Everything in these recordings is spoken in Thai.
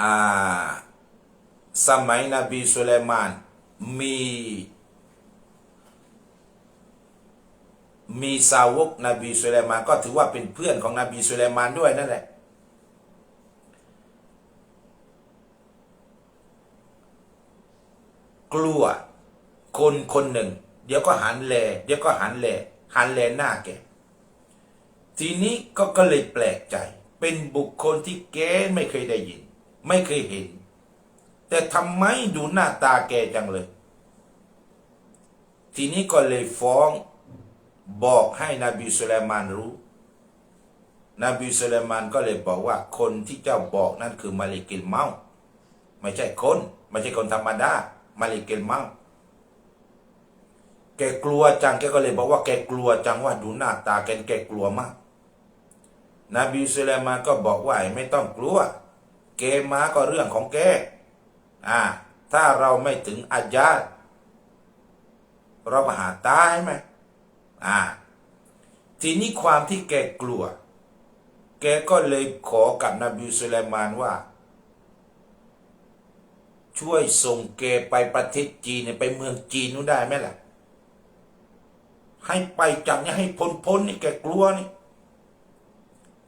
อ่าสมัยนบีสุไลมานมีมีสาวกนบีสุไลมานก็ถือว่าเป็นเพื่อนของนบีสุไลมานด้วยนั่นแหละกลัวคนคนหนึ่ง เดี๋ยวก็หันแล เดี๋ยวก็หันแล หันแลหน้าแกทีนี้ก็ก็เลยแปลกใจ เป็นบุคคลที่แกไม่เคยได้ยิน ไม่เคยเห็น แต่ทำไมดูหน้าตาแกจังเลย ทีนี้ก็เลยฟ้องบอกให้นบีสุไลมานรู้ นบีสุไลมานก็เลยบอกว่าคนที่เจ้าบอกนั่นคือมาลิกิลเมาไม่ใช่คนไม่ใช่คนธรรมดามาลิกิลเมาแกกลัวจังแกก็เลยบอกว่าแกกลัวจังว่าดูหน้าตาแกแกกลัวมาก นบีสุไลมานก็บอกว่าไม่ต้องกลัว แกมมาก็เรื่องของแกอ่า ถ้าเราไม่ถึงอาญาเรามาหาตายไหมอ่า ทีนี้ความที่แกกลัว แกก็เลยขอกับนบีสุไลมานว่า ช่วยส่งแกไปประเทศจีนเนี่ยไปเมืองจีนนู้นได้ไหมล่ะ ให้ไปจากเนี่ยให้พ้นพ้นๆนี่แกกลัวนี่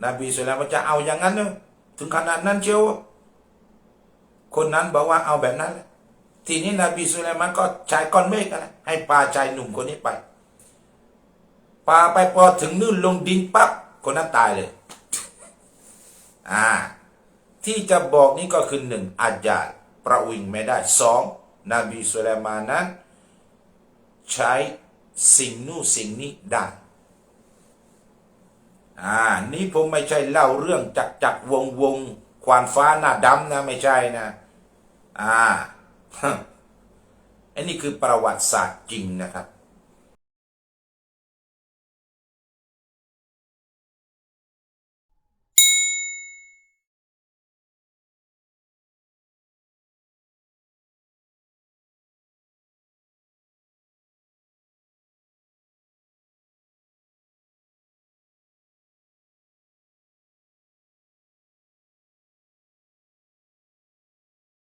นบีสุไลมานจะเอาอย่างนั้นเนอะ ถึงขนาดนั้นเชียวคนนั้นบอกว่าเอาแบบนั้น ทีนี้นบีสุไลมานก็ใชายก้อนเมฆกันะให้ปาชายหนุ่มคนนี้ไปปาไปพอถึงนู่นลงดินปั๊บคนนั้นตายเลย อ่า ที่จะบอกนี่ก็คือหนึ่งอาจจะประวิงไม่ได้สองนบีสุไลมานนั้น ใช้สิ่งนู่นสิ่งนี้ได้ อ่านี่ผมไม่ใช่เล่าเรื่องจักจักวงวงควานฟ้าหน้าดำนะไม่ใช่นะ อ่าอันนี้คือประวัติศาสตร์จริงนะครับ